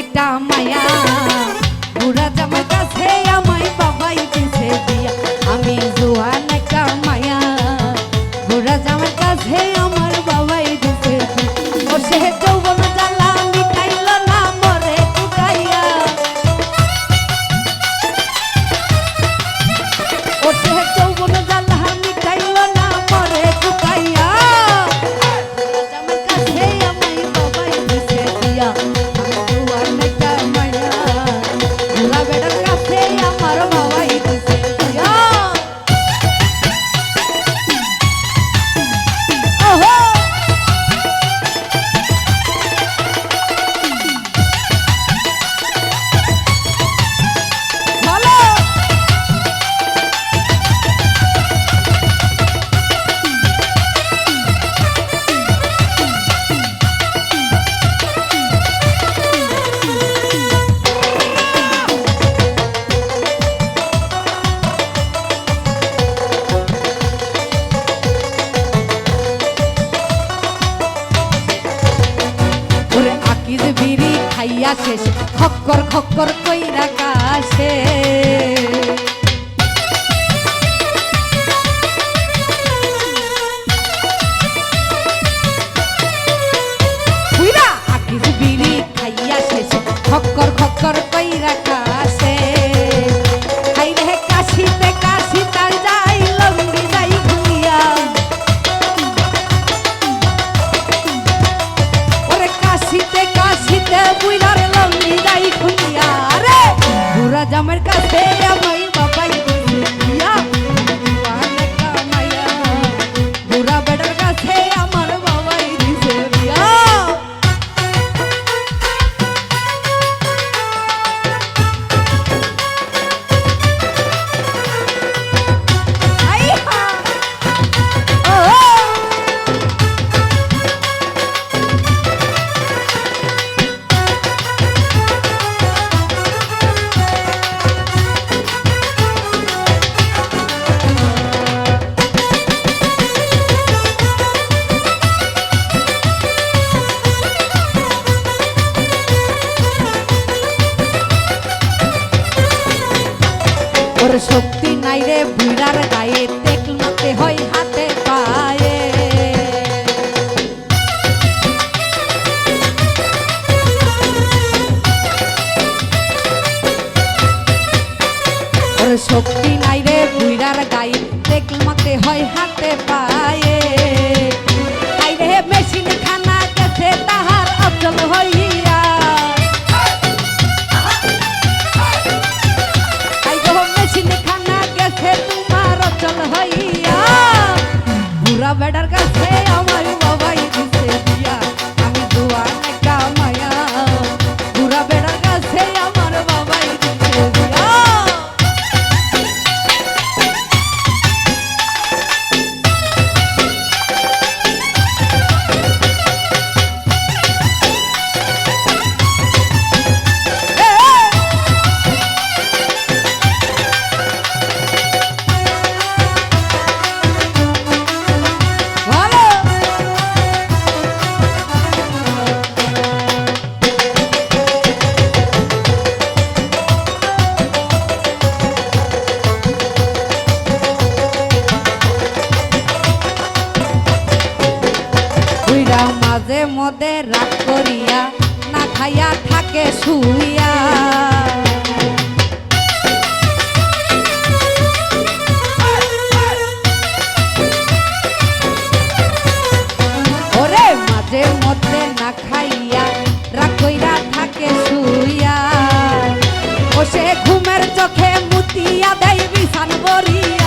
একটা মায়া। ঘুরা বাড়ির বিড়ি খাইয়া শেষ খক্কর খক্কর কইরা কাশে। শক্তি নাই রে ভিড়ার গায়ে দেখলাতে হয় হাতে পায়ে। শক্তি হইয়া বুড়া বেটার কাছে যাও মাঝে মধ্যে রাগ করিয়া, না খাইয়া থাকে শুইয়া। মাঝে থাকে ঘুমের চোখে মুতিয়া দেয় বিছান বরিয়া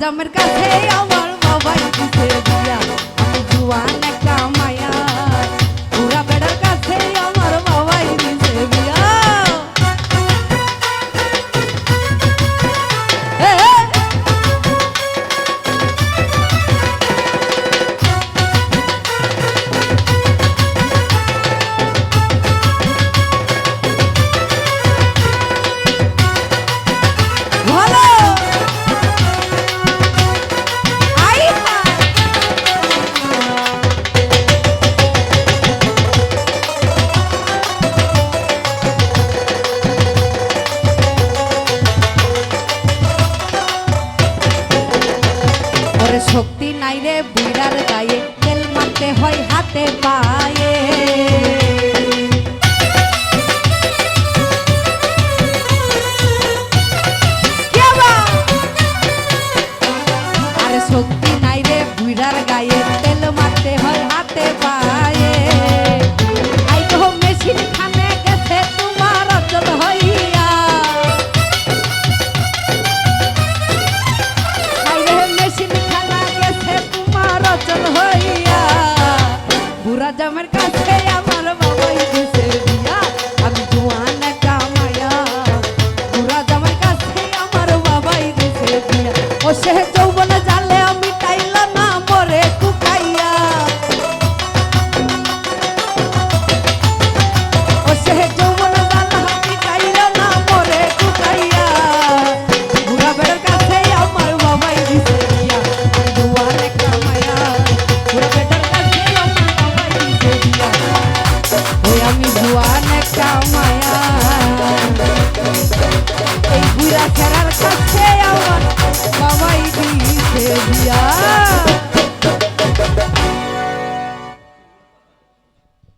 আজমের কাছে আমার মোবাইল দিছে দিয়া আমি জুয়ান হইয়া। বুড়া জামের কাছে আমার বাবাই দিছে বিয়া। আমি জুয়ান একটা মায়া। বুড়া জামের কাছে আমার বাবাই দিছে বিয়া। ও সে চৌ